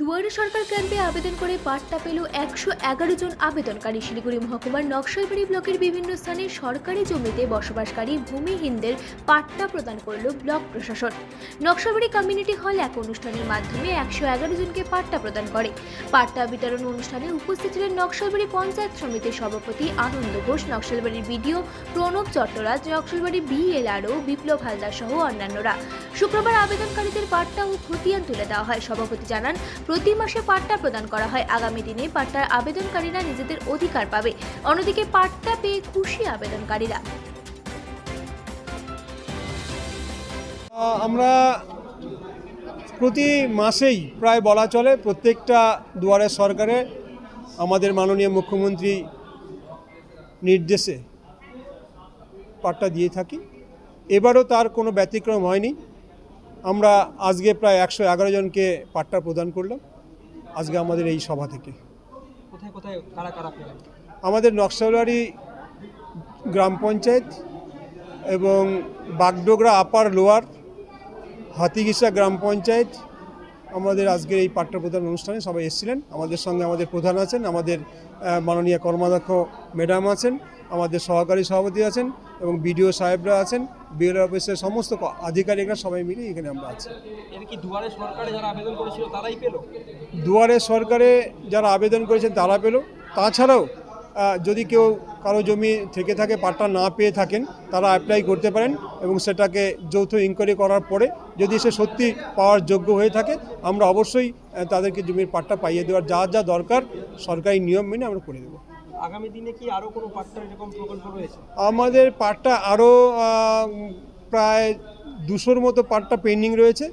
দুয়ারে সরকার ক্যাম্পে আবেদন করে পাট্টা পেল একশো এগারো জন আবেদনকারী। শিলিগুড়ি মহকুমার নকশালবাড়ি ব্লকের বিভিন্ন স্থানে সরকারি জমিতে বসবাসকারী ভূমিহীনদের পাট্টা প্রদান করল ব্লক প্রশাসন। নকশালবাড়ি কমিউনিটি হল এক অনুষ্ঠানের মাধ্যমে একশো এগারো জনকে পাট্টা প্রদান করে। পাট্টা বিতরণ অনুষ্ঠানে উপস্থিত ছিলেন নকশালবাড়ি পঞ্চায়েত সমিতির সভাপতি আনন্দ ঘোষ নকশালবাড়ির বিডিও প্রণব চট্টরাজ নকশালবাড়ি বিএলআরও বিপ্লব হালদার সহ অন্যান্যরা। শুক্রবার আবেদনকারীদের পাট্টা ও খতিয়ান তুলে দেওয়া হয়। সভাপতি জানান প্রতি মাসে পাট্টা প্রদান করা হয়। আগামী দিনে পাট্টার আবেদনকারীরা নিজেদের অধিকার পাবে। অন্যদিকে পাট্টা পেয়ে খুশি আবেদনকারীরা। আমরা প্রতি মাসেই প্রায় বলা চলে প্রত্যেকটা দুয়ারে সরকারে আমাদের মাননীয় মুখ্যমন্ত্রী নির্দেশে পাট্টা দিয়ে থাকি। এবারও তার কোনো ব্যতিক্রম হয়নি। আমরা আজকে প্রায় একশো এগারো জনকে পাট্টা প্রদান করলাম আজকে আমাদের এই সভা থেকে। আমাদের নকশালবাড়ি গ্রাম পঞ্চায়েত এবং বাগডোগরা আপার লোয়ার হাতিগিসা গ্রাম পঞ্চায়েত আমাদের আজকের এই পাট্টা প্রদান অনুষ্ঠানে সবাই এসেছিলেন। আমাদের সঙ্গে আমাদের প্রধান আছেন আমাদের মাননীয় কর্মাধ্যক্ষ ম্যাডাম আছেন আমাদের সহকারী সভাপতি আছেন এবং বিডিও সাহেবরা আছেন। বিএল অফিসের সমস্ত আধিকারিকরা সবাই মিলে এখানে আমরা আছি। দুয়ারে সরকারে যারা আবেদন করেছিল তারাই পেল? দুয়ারে সরকারে যারা আবেদন করেছেন তারা পেল। তাছাড়াও যদি কেউ কারও জমি থেকে থাকে পাট্টা না পেয়ে থাকেন তারা অ্যাপ্লাই করতে পারেন এবং সেটাকে যৌথ ইনকোয়ারি করার পরে যদি সে সত্যি পাওয়ার যোগ্য হয়ে থাকে আমরা অবশ্যই তাদেরকে জমির পাট্টা পাইয়ে দেওয়ার যা যা দরকার সরকারি নিয়ম মেনে আমরা করে দেবো। আগামী দিনে কি আরও কোনো পাট্টার এরকম প্রকল্প রয়েছে? আমাদের পাট্টা আরও প্রায় দুশোর মতো পাট্টা পেন্ডিং রয়েছে।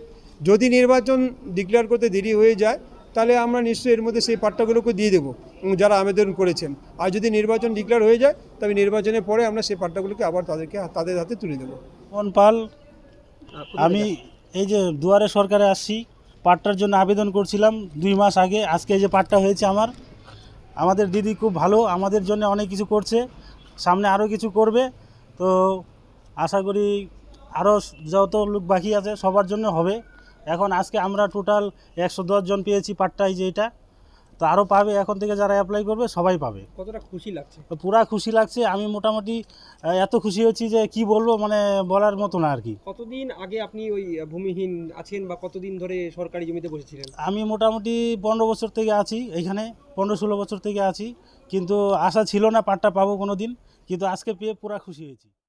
যদি নির্বাচন ডিক্লেয়ার করতে দেরি হয়ে যায় তাহলে আমরা নিশ্চয়ই এর মধ্যে সেই পাট্টাগুলোকে দিয়ে দেবো যারা আবেদন করেছেন। আর যদি নির্বাচন ডিক্লেয়ার হয়ে যায় তবে নির্বাচনের পরে আমরা সেই পাট্টাগুলোকে আবার তাদেরকে তাদের হাতে তুলে দেবো। পবন পাল আমি এই যে দুয়ারে সরকারে আসছি পাট্টার জন্য আবেদন করছিলাম দুই মাস আগে আজকে এই যে পাট্টা হয়েছে আমার আমাদের দিদি খুব ভালো, আমাদের জন্য অনেক কিছু করছে, সামনে আরও কিছু করবে। তো আশা করি আরও যত লোক বাকি আছে সবার জন্য হবে। এখন আজকে আমরা টোটাল একশো জন পেয়েছি পাট্টা এই যে এটা তো আরও পাবে এখন থেকে যারা অ্যাপ্লাই করবে সবাই পাবে। কতটা খুশি লাগছে? পুরা খুশি লাগছে আমি মোটামুটি এত খুশি হচ্ছি যে কি বলব মানে বলার মতো না আর কি কতদিন আগে আপনি ওই ভূমিহীন আছেন বা কতদিন ধরে সরকারি জমিতে বসেছিলেন? আমি মোটামুটি পনেরো বছর থেকে আছি এইখানে পনেরো ষোলো বছর থেকে আছি কিন্তু আশা ছিল না পাট্টা পাবো কোনো দিন কিন্তু আজকে পেয়ে পুরা খুশি হয়েছি।